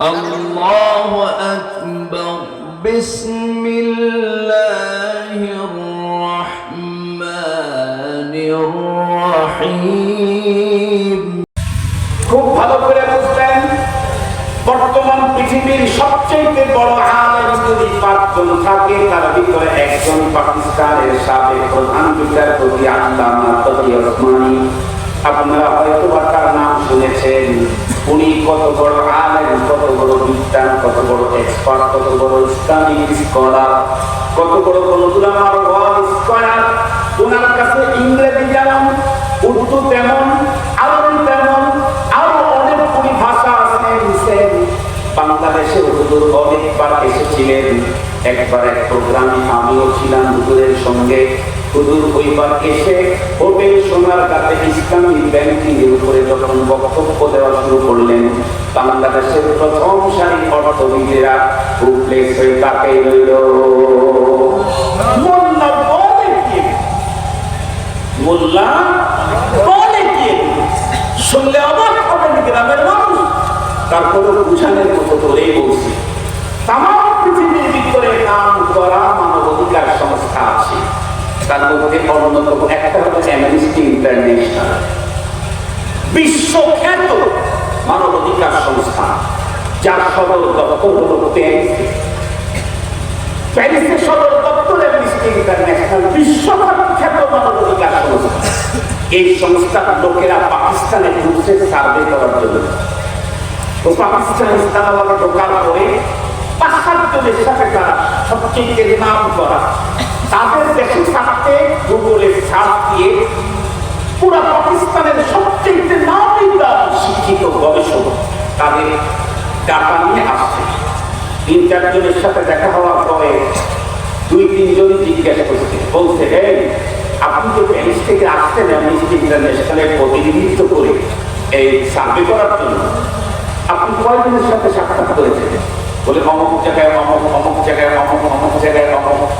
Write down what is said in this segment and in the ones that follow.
الله أكبر بسم الله الرحمن الرحيم খুব ভালো করে বুঝলেন বর্তমান পৃথিবীর সবচেয়ে বড় আলেম যদি পাঁচজন থাকে তার ভিতরে একজন পাকিস্তানের সাবেক প্রধান বিচারপতি আল্লামা তকি ওসমানী আপনারা হয়তো বা তার নাম শুনেছেন উনি কত বড় আলেম, কত বড় বিজ্ঞান, কত বড় এক্সপার্ট কত বড় ইসলামিক স্কলার কত বড় বন্ধুরামার ওয়াল স্কলার ওনার কাছে ইংরেজি যেমন, উর্দু তেমন, আরবি তেমন, আরও অনেক পরিভাষা আছে মিশেন বাংলাদেশে হুজুর অনেকবার এসেছিলেন। একবার এক প্রোগ্রামে আমিও ছিলাম হুজুরের সঙ্গে। হুজুর ওইবার এসে হোটেল সোনার কাছে ইসলামী ব্যাংকিং এর উপরে যখন বক্তব্য দেওয়া শুরু করলেন, বাংলাদেশের প্রথম সারি অর্থবিদেরা উঠলে সেই তাকে রইল। মোল্লা বলে কি? শুনলে অবাক হবেন গ্রামের মানুষ? তারপরে বুঝানোর মতো করেই বলছি তাম পৃথিবীর ভিতরে নাম করা মানব অধিকার সংস্থা আছে তার মধ্যে অন্যতম একটা হলো অ্যামনেস্টি ইন্টারন্যাশনাল বিশ্বখ্যাত মানব অধিকার সংস্থা, যার সদর দপ্তর হলো প্যারিসে প্যারিসের সদর দপ্তরে অ্যামনেস্টি ইন্টারন্যাশনাল বিশ্বখ্যাত মানব অধিকার সংস্থা। এই সংস্থার লোকেরা পাকিস্তানে ঢুকছে সার্ভে করার জন্য। তো পাকিস্তান ইসলামাবাদ ঢোকার পরে পাশ্চাত্যদের সাথে তারা সবচেয়ে নাম করা তাদের দেশে থাকতে গুগলে সার্চ দিয়ে পুরো পাকিস্তানের সবচেয়ে নামিদার শিক্ষিত গবেষক তাদের ডাটা নিয়ে আসছে। তিন চারজনের সাথে দেখা হওয়ার পরে দুই তিনজন জিজ্ঞাসা করছে, বলছে এই আপনি তো প্যারিস থেকে আসছেন অ্যামনেস্টি ইন্টারন্যাশনালের প্রতিনিধিত্ব করে এই সার্ভে করার জন্য। আপনি কয়জনের সাথে সাক্ষাৎ করেছেন? বলে, অমুক জায়গায় অমুক অমুক জায়গায় অমুক অমুক জায়গায় অমুক।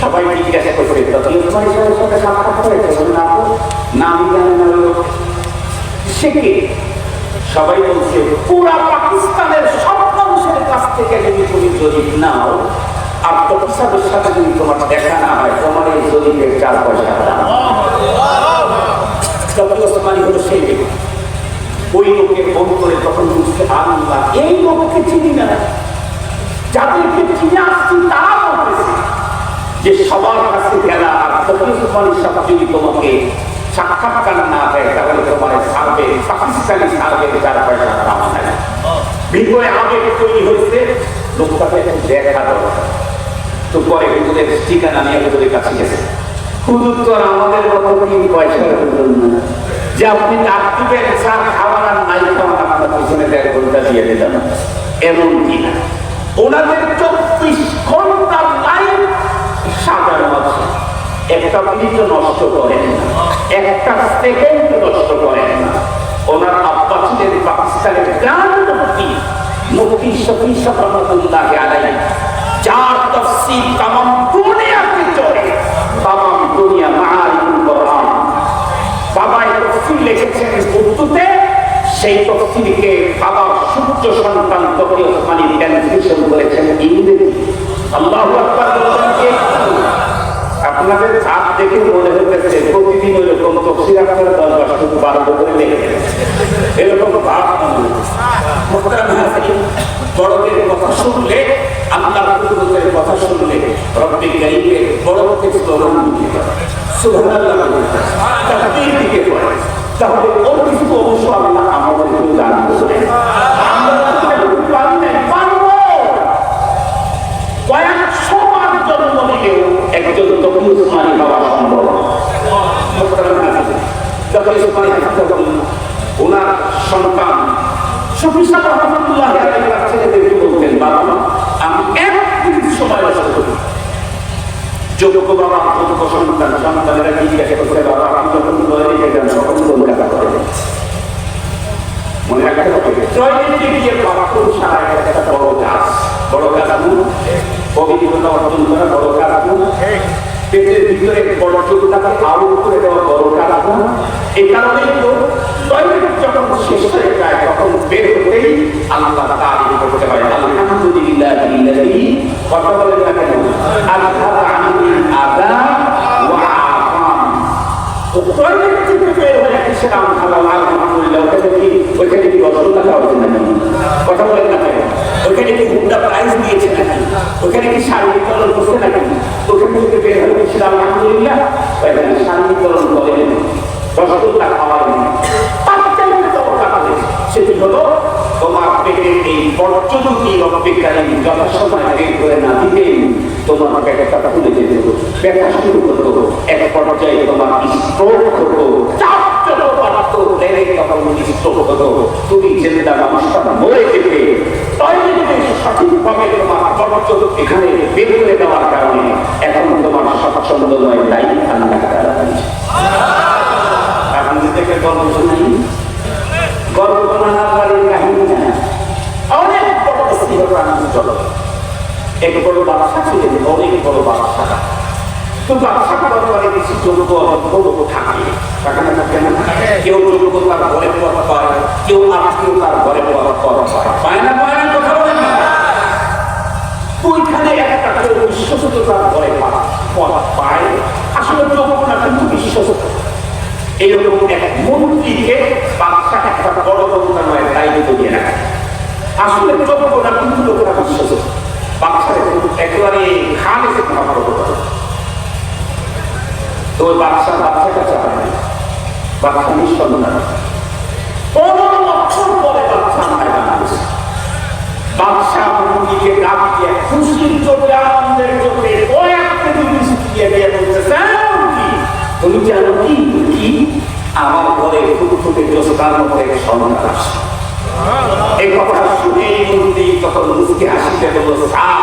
সবাই জিজ্ঞাসা তখন তোমার সাথে সাক্ষাৎ করেছে বলে না তো জানে না সবাই বলছে পুরা পাকিস্তানের সব মানুষের কাছ থেকে যদি তুমি জরিপ নাও আর প্রতিষ্ঠানের সাথে যদি তোমার দেখা না হয় তোমার এই জরিপের চার পয়সা ডক্টর হলো সেই ওই লোকের ফোন করে তখন বুঝতে আল্লাহ এই লোককে চিনি না যাদেরকে চিনে আসছি তারা যে সবার কাছে গেলা আর তখন সাথে যদি তোমাকে সাক্ষাৎকার না দেয় তাহলে তোমার সার্ভে, পাকিস্তানি সার্ভে চার পয়সা দাম হয় না। ভিতরে আবেগ তৈরি হয়েছে, লোকটাকে দেখা দরকার। তো পরে হুজুরের ঠিকানা নিয়ে হুজুরের কাছে গেছে। তো আমাদের যে আপনি রাত্রিবের চা খাওয়ার আর নাই আপনার পিছনে দেড় ঘণ্টা দিয়ে দিলাম। এমন ওনাদের চব্বিশ ঘণ্টা সাজানো আছে। একটা মিনিট নষ্ট করেন না, একটা সেকেন্ড নষ্ট করেন না। ওনার আব্বা ছিলেন পাকিস্তানের গ্রাম মুক্তি মুক্তি শফি রহমতুল্লাহ আলাই যার তফসিল তামাম দুনিয়াতে চলে। তামাম দুনিয়া মাআরিফুল কোরআন। বাবা তফসিল লিখেছেন উর্দুতে। সেই তফসিলকে বাবার সূর্য সন্তান তকি ওসমানী ট্রান্সলেশন করেছেন ইংরেজি আল্লাহু আপনাদের হাত দেখে মনে হতেছে প্রতিদিন এরকম তফসিল আপনারা দশ বার শুধু বারো করে লেখে এরকম বড়দের কথা শুনলে আল্লাহ কুতুবের কথা শুনলে রব্বি গরিবের বড় থেকে স্মরণ দিতে সুবহানাল্লাহ তাকবীর দিকে পড়ে। তাহলে ওর কিছু অবশ্য আল্লাহ আমাদেরকে দান আমরা যদি পারি না, পারব। কয়েকশো বার জন্ম নিলেও একজন তখন উসমানী বাবা তখন উসমানী হাফিজাহুল্লাহ, ওনার সন্তান সুফিসা রহমতুল্লাহ আলাইহির ছেলেদেরকে বলতেন বাবা আমি এক মিনিট সময় নষ্ট করি যোগ্য বাবা যোগ্য সন্তান সন্তানেরা জিজ্ঞাসা করছে বাবা আপনি যখন দলে যান তখন কলকাতা করেন মনে রাখতে হবে টয়লেটে গিয়ে বাবা খুব সারা একটা বড় গাছ বড় করা বড় গাছ আগুন। পেটের ভিতরে বড় চোখটাকে আরও করে দেওয়া গাছ আগুন এই কারণেই তো টয়লেট যখন শেষ হয়ে যায় তখন বের হতেই আল্লাহ তারিফ করতে হয় আলহামদুলিল্লাহ ইল্লাহি কথা বলেন না কেন আল্লাহ আমিন আদা ওয়া আফান তো টয়লেট থেকে বের হয়ে এসেছিলাম হালাল আলহামদুলিল্লাহ ওখানে কি ওইখানে কি রসগোল্লা খাওয়া হচ্ছে নাকি কথা বলেন না কেন ওইখানে কি হুন্ডা প্রাইজ দিয়েছে নাকি ওখানে কি শাড়ি বিতরণ করছে নাকি ওখানে থেকে বের হয়ে গেছিলাম আলহামদুলিল্লাহ ওইখানে শাড়ি বিতরণ করেন রসগোল্লা খাওয়ালেন তার চাইতে তো টাকা দিয়েছে। সেটি হলো তোমার পেটের এই অপেক্ষায় যথাসময় বের করে না দিতেন তোমার পেটে টাকা তুলে যেতে হতো ব্যথা শুরু হতো এক পর্যায়ে তোমার স্ট্রোক হতো। কথা তুমি জেন্দা মানুষটা মরে যেতে। সঠিকভাবে তোমার পর্যটক এখানে বের করে দেওয়ার কারণে এখন তোমার স্বাচ্ছন্দ্য নয় তাই ঠান্ডা কাটা এখন থেকে গল্প শোনাই। গল্প শোনানোর বাড়ির কাহিনী না অনেক বড় ছিল আনন্দ চলো এক বড় বাদশা ছিলেন অনেক বড় বাদশা তো বাদশা দরবারে কিছু যোগ্য অযোগ্য থাকে থাকে না থাকে না কেউ যোগ্য তার ঘরে পথ পায় কেউ আত্মীয় তার ঘরে পথ পথ পায় না পায় না, কথা বলেন না। ওইখানে একটা কেউ বিশ্বস্ত তার ঘরে পা- পথ পায়। আসলে যোগ্য না, কিন্তু বিশ্বস্ত এইরকম এক মন্ত্রীকে বাদশা একটা বড় মন্ত্রণালয়ের দায়িত্ব দিয়ে রাখে। আসলে যোগ্য না কিন্তু লোকেরা বিশ্বস্ত বাদশার একেবারে খান এসে খাবার করতে তো ওই বাদশা বাদশার কাছে আসে বাদশা নিঃসন্দেহ পনেরো বছর পরে বাদশা ময়দান আসে বাদশা মন্ত্রীকে ডাক দিয়ে খুশির চোখে, আনন্দের চোখে কয়েক কেজি বৃষ্টি দিয়ে বলতেছে তুমি জানো কি আমার ঘরে ফুট ফুটে জোসকার মধ্যে সন্তান আসে। এই কথা শুনে মন্ত্রী তখন মুসকে হাসিতে বলল "স্যার,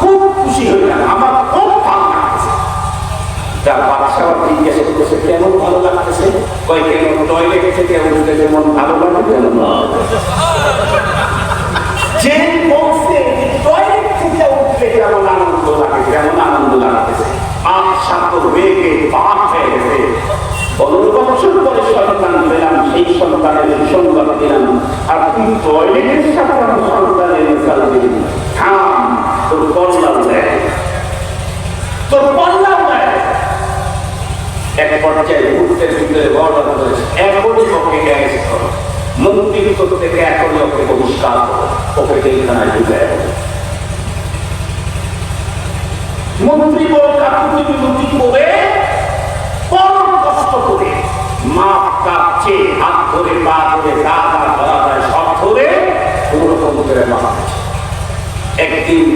খুব খুশি হইলাম আমার খুব ভালো লাগছে। যার বাদশাহ জিজ্ঞাসা করতেছে কেমন ভালো লাগতেছে কয় কেমন টয়লেট থেকে উঠতে যেমন ভালো লাগে তেমন যে বলছে টয়লেট থেকে উঠলে যেমন আনন্দ লাগে? যেমন আনন্দ লাগতেছে? আর সাত বেগে পাপ হয়ে গেছে। পনেরো বছর পরে সন্তান পেলাম সেই সন্তানের সংবাদ দিলাম আর তুই টয়লেটের আমার সন্তানের রেজাল্ট দিলি থাম তোর কল্যাণ দেয় তোর কল্যাণ দেয় মন্ত্রীর থেকে এখনই ওকে বহিষ্কার করো ওকে জেলখানায় মন্ত্রী বড় কাকুতি বিমুতি করে পরম কষ্ট করে মা কাছে হাত ধরে পা ধরে গা গা ধরা যায় সব ধরে কোনো রকম করে মারা একদিন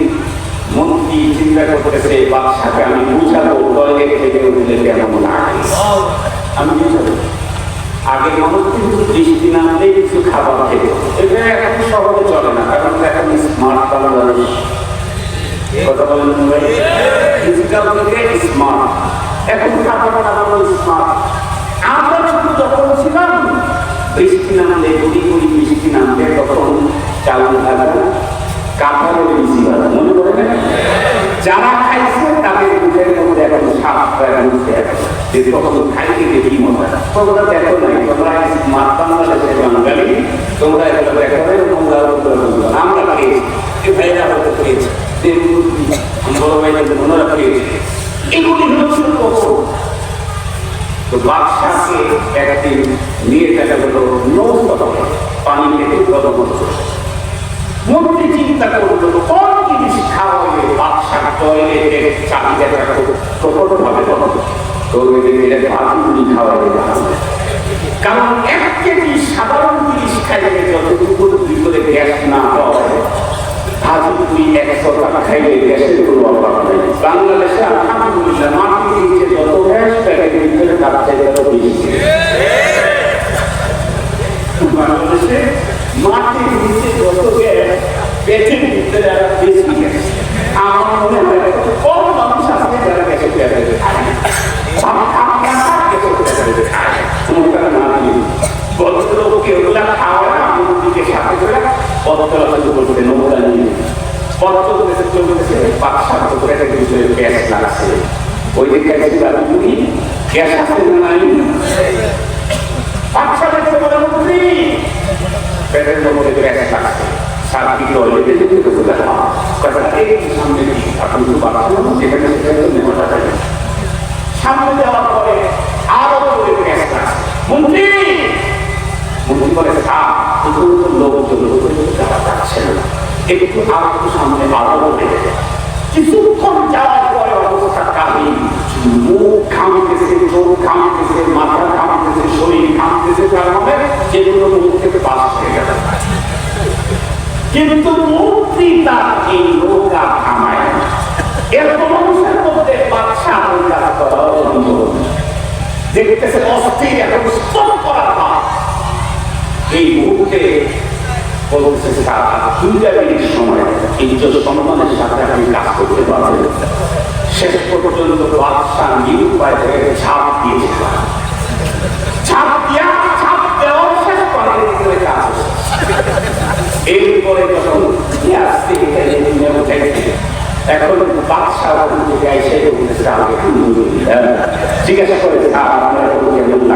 মন্ত্রী চিন্তা করতেছে বাদশাকে আমি বুঝাবো টয়লেট থেকে উঠলে কেমন লাগে? আমি বুঝাবো। আগে মানুষ কিন্তু দৃষ্টি নামলেই কিছু খাবার খেত এটা এখন শহরে চলে না, কারণ এখন স্মার্ট বাংলাদেশ। কথা বলেন ডিজিটাল থেকে স্মার্ট এখন খাবার খাবার স্মার্ট আমরা যখন ছিলাম বৃষ্টি নামলে গুড়ি গুড়ি বৃষ্টি নামলে তখন চালন থাকা কাঁঠালের বেশি ভালো মনে করে না? যারা খাইছে তাদের মুখের মধ্যে এখন সাপ উঠছে যে তখন খাইতে গিয়ে কি মজা? তোমরা দেখো নাই, তোমরা স্মার্ট বাংলাদেশের বাঙালি, তোমরা এগুলো দেখো নাই, তোমরা না। আমরা খেয়েছি। এ ভাইরা হয়তো খেয়েছি। বড় ভাইদের ওনারা খেয়েছে। এগুলি কখন তো বাদশাহকে একদিন নিয়ে দেখা গেল নৌকা পানি থেকে হচ্ছে মন্ত্রী চিন্তা করল কোন জিনিস খাওয়ালে বাদশাহ টয়লেটে চাহিদাটা প্রকট ভাবে টয়লেটে ভাতগুলি খাওয়ালে কারণ এক কেজি সাধারণ জিনিস খাইলে যতটুকু ভিতরে গ্যাস না হয় ভাজি তুই একশো টাকা খাইলে গ্যাসের কোনো অভাব নেই। বাংলাদেশে আলহামদুলিল্লাহ মাটির নিচে যত গ্যাস প্যাকেটের ভিতরে তার চাইতে আরও বেশি। বাংলাদেশে মাটির নিচে যত গ্যাস পেটের ভিতরে আরও বেশি গ্যাস আমার মনে হয় কম মানুষ আছে যারা ওগুলা খাওয়া আমার সাথে হয়তো বলতে নোংরা নিয়ে এসে চলতেছে পাঁচ সাত বিষয়ে গ্যাস লাগাচ্ছে ওই দিকে গ্যাস লাগাচ্ছি গ্যাস আসছে না নাই পাঁচ সাত বলে পেটের মধ্যে গ্যাস থাকছে সারা কি টয়লেটে যেতে তো হ্যাঁ কথা এই সামনে এখন তো যেখানে সেখানে তো নেওয়া সামনে যাওয়ার পরে আরও করে গ্যাস থাকছে মন্ত্রী মন্ত্রী বলে থাক লোকজন যাওয়া যাচ্ছে না। একটু আমার সামনে বাড়ানো হয়ে কিছুক্ষণ যাওয়ার পরে অবস্থা কাহিনী মুখ ঘামতেছে চোখ ঘামতেছে মাথা ঘামতেছে শরীর ঘামতেছে তার মানে যেগুলো মুখ থেকে পাস হয়ে গেল কিন্তু মন্ত্রী তার এই নৌকা থামায় না। এরকম মানুষের মধ্যে বাচ্চা নৌকা করা অনুমোদন। দেখতেছে অস্থির এখন স্টপ করার পর এই মুহূর্তে বলছে সারা দুইটা সময় ইজ্জত সম্মানের সাথে কাজ করতে শেষ পর্যন্ত বাদশাহ নিরুপায় থেকে ছাপ জিজ্ঞাসা করেছে স্যার আমরা ওকে লোকটা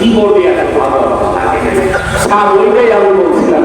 কি করবে এত ভালো? স্যার ওইটাই আমি বলছিলাম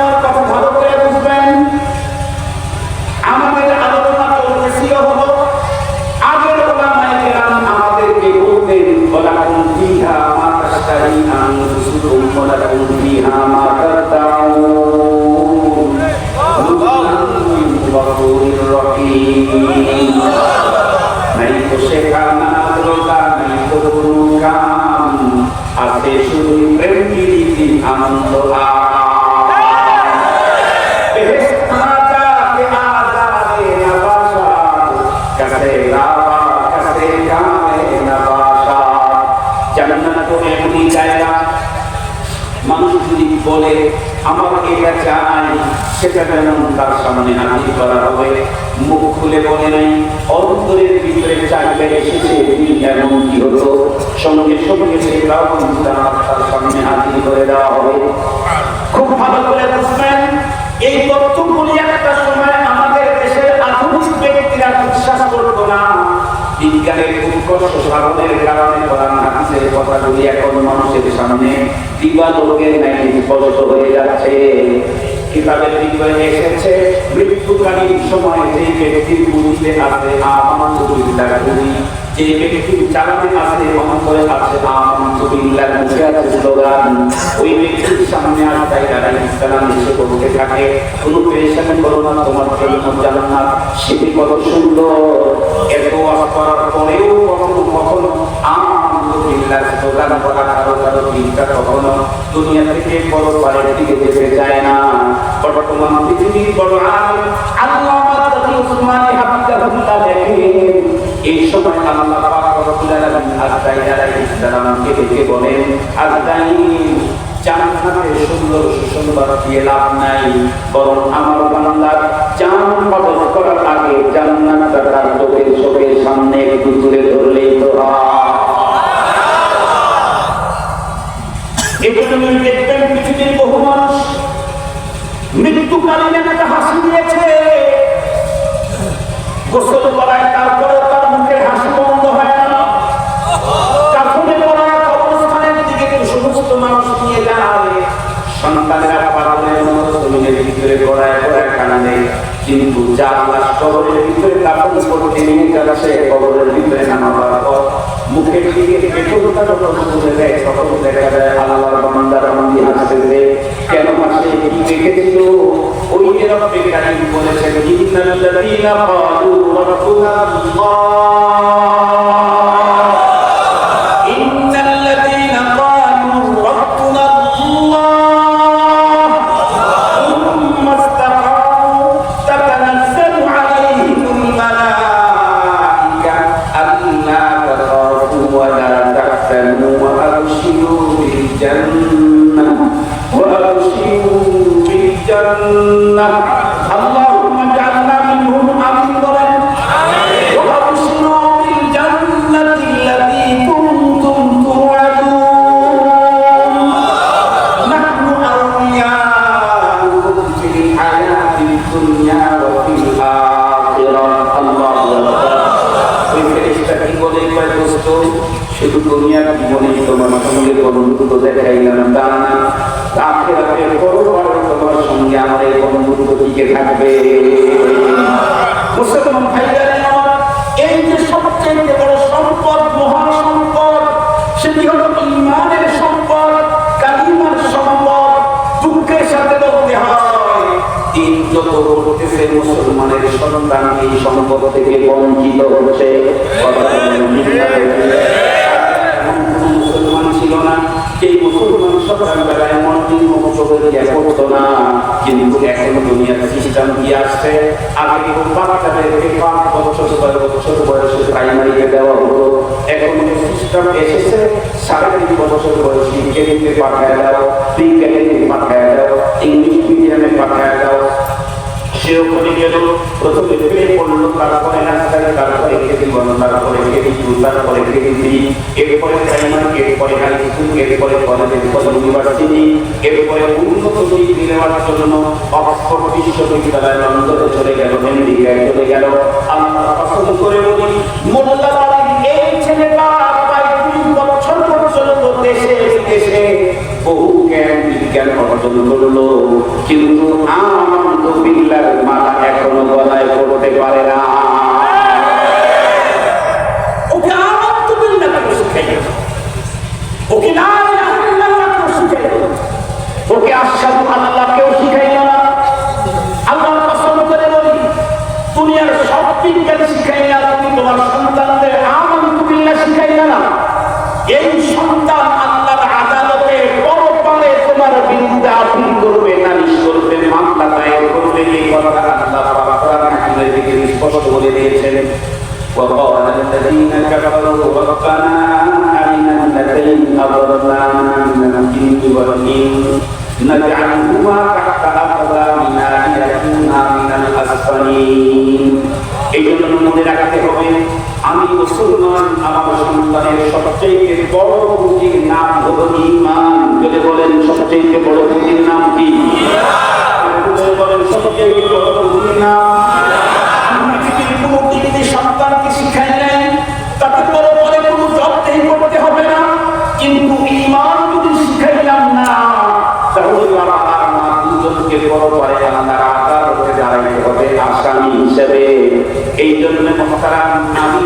মানুষ যদি বলে আমার এটা চাই সেটা যেন তার সামনে হাজির করা হবে মুখ খুলে বলে নাই অন্তরের ভিতরে চাইবে এসেছে এমন কি হতো সঙ্গে সঙ্গে সেটাও তার সামনে হাজির করে দেওয়া হবে খুব ভালো করে বুঝবেন এই তথ্যগুলি একটা সময় আমাদের দেশের আধুনিক ব্যক্তিরা বিশ্বাস করতো না বিজ্ঞানের উৎকর্ষ সাধনের কারণে কোরআন হাদিসের কথাগুলি এখন মানুষের সামনে দিবালোকের ন্যায় স্পষ্ট হয়ে যাচ্ছে, কিতাবের ভিতরে এসেছে, মৃত্যুকালীন সময় যে ব্যক্তির গুরুতে আছে আমার বিল্লাহি যে ব্যক্তির চালানে আছে অন্তরে আছে আমার বিল্লাহ মুখে আছে স্লোগান। ওই ব্যক্তির সামনে আর তাই দাঁড়াই ইসলাম এসে বলতে থাকে। কোনো পেরেশানি করো না, তোমার জন্য জান্নাত সেটি কত সুন্দর। এত আশা করার পরেও কখনো কখনো আলহামদুলিল্লাহ স্লোগান করা কারও কারও চিন্তা কখনো দুনিয়া থেকে বড় বাড়ির দিকে যেতে যায় না। বর্তমান পৃথিবীর বড় আলেম আল্লামা তাকি উসমানী হাফিজাহুল্লাহ দেখেন। এই সময় আল্লাহ বলেন সুন্দর সুসংবাদ দিয়ে লাভ নাই, বরং আমার জান কদর করার আগে তার চোখের চোখের সামনে একটু তুলে ধরলেই তো মৃত্যুকালীন একটা হাসি দিয়েছে। গোসল করায় তারপরে তার মুখে হাসি বন্ধ হয় না কাফনে পড়া কবরস্থানের দিকে তো সমস্ত মানুষ নিয়ে যায় সন্তানেরা পাগলের মতো জমিনের ভিতরে গড়ায় গড়ায় কানা নেই কিন্তু যার কবরের ভিতরে কাপড় করতে নিয়ে যাচ্ছে কবরের ভিতরে নামাবার পর মুখের দিকে পেটুলটা যখন তুলে দেয় তখন দেখা যায় আল্লাহর বান্দার আমাদি হাসতেছে কেন হাসে কি দেখেছিল? ওই এরকম বিজ্ঞানী বলেছেন ইন্নাল্লাযীনা ক্বালু রাব্বুনা আল্লাহ। জান্নাহ আল্লাহ মুসলমানের সন্তান সম্পদ থেকে বঞ্চিত হচ্ছে মুসলমান ছিল না এই মুসলমান সকালবেলায় মন্দির মহোৎসবের ইয়ে করতো না কিন্তু এখন দুনিয়ার কি আসছে আগে বাচ্চাদেরকে পাঁচ বছর ছয় বছর বয়সে দেওয়া হতো এখন খ্রিস্টান এসেছে সাড়ে তিন বছর বয়সী কেমিতে পাঠায় দাও প্রি কেমিতে পাঠায় দাও ইংলিশ মিডিয়ামে পাঠায় দাও সে ওখানে গেল প্রথমে প্লে পড়ল তারপরে নার্সারি তারপরে কেজি বন্ধ তারপরে কেজি টু তারপরে কেজি থ্রি এরপরে প্রাইমারি এরপরে হাই স্কুল এরপরে কলেজ এরপরে ইউনিভার্সিটি, এরপরে উন্নত ডিগ্রি নেওয়ার জন্য অক্সফোর্ড বিশ্ববিদ্যালয় লন্ডনে চলে গেল আমেরিকায় চলে গেল। আমরা পছন্দ করে বলি মোল্লা এই ছেলেটা বছর পর্যন্ত দেশে বহু জ্ঞান অর্জন করল। কিন্তু বিল্লার মাথা এখনও গলায় পড়তে পারে না। ওকে বিল্লাহ কেউ শিখাইল ওকে না ওকে আশহাদু আল্লাহ কেউ শিখাইল না। আল্লাহ কসম করে বলি দুনিয়ার সব বিজ্ঞান শিখাইলা তুমি তোমার সন্তানদের আনন্দ বিল্লাহ শিখাইলা না। এই সন্তান তোমার বিরুদ্ধে আপিল করবে নালিশ করবে মামলা দায়ের করবে এই কথা আল্লাহ পাক কোরআন হাকিমের দিকে স্পষ্ট বলে দিয়েছেন وقال الذين كفروا ربنا أرنا الذين أضلنا من الجن والإنس نجعلهما تحت أقدامنا ليكونا من الأسفلين এই জন্য মনে রাখতে হবে আমি মুসলমান, আমার সন্তানের সবচেয়ে বড় পুঁজির নাম হলো ইমান যদি বলেন সবচেয়ে বড় পুঁজির নাম কি? বলেন সবচেয়ে বড় পুঁজির নাম? এই জন্য মহতারাম, আমি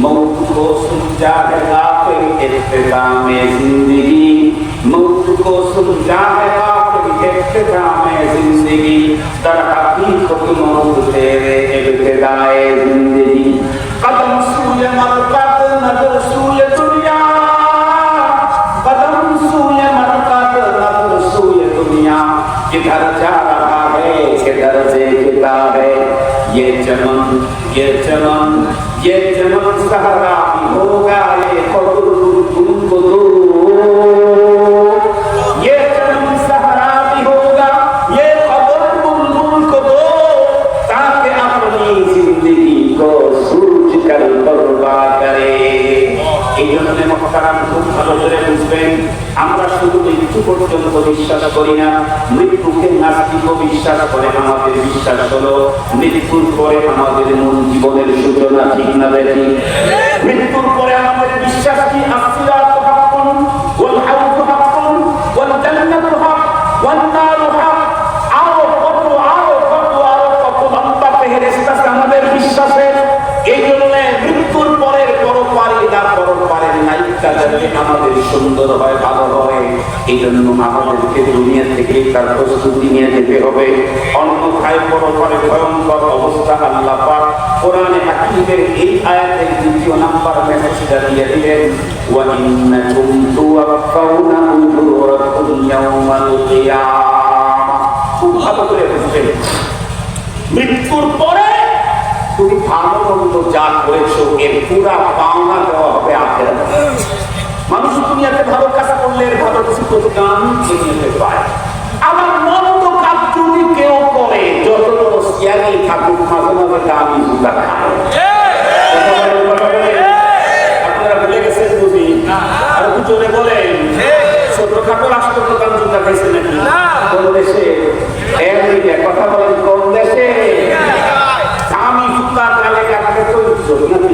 मौत को सुलझा है आखिर इख्तिताम ज़िंदगी मौत को सुलझा है आखिर इख्तिताम ज़िंदगी दर हकीकत मौत तेरे इब्तिदाए ज़िंदगी कदम सूल मरकत नज़र सूल दुनिया कदम सूल मरकत नज़र सूल दुनिया किधर जा रहा है किधर से देखता है ये चमन ये चमन ये चमन আমরা শুধু মৃত্যু পর্যন্ত বিশ্বাস করি না মৃত্যুকে নাস্তিক বিশ্বাস করে আমাদের বিশ্বাস হলো মৃত্যুর পরে আমাদের মূল সূচনা ঠিক না দেখি মৃত্যুর পরে আমাদের বিশ্বাস কি আমাদের এই জন্য মৃত্যুর সুন্দর হয়, ভালো হয়। এই জন্য আমাদেরকে দুনিয়া থেকে তার প্রস্তুতি নিয়ে যেতে হবে। অন্যথায় পরপারে ভয়ঙ্কর অবস্থা আল্লাহ পাক কোরআনে হাকিমের এই আয়াতের দ্বিতীয় নাম্বার মেসেজটা দিয়ে দিলেন কিয়ামাহ খুব ভালো করে মৃত্যুর পরে তুমি ভালো মন্দ যা করেছ, এর পুরা পাওনা দেওয়া হবে আখেরাতে। মানুষ দুনিয়াতে ভালো কাজ করলে, ভালো কিছু প্রতিদান দুনিয়াতে পায়। সিয়ারি থাকুক মাঝে মাঝে দামি জুতা। আপনারা ভুলে গেছেন বুঝি? আর জোরে বলেন, ছোটখাটো রাষ্ট্রপ্রধান জুতা খাইছে নাকি? কোন দেশে? আমেরিকা কথা বলেন, কোন দেশে? দামি জুতা তাহলে গালে তো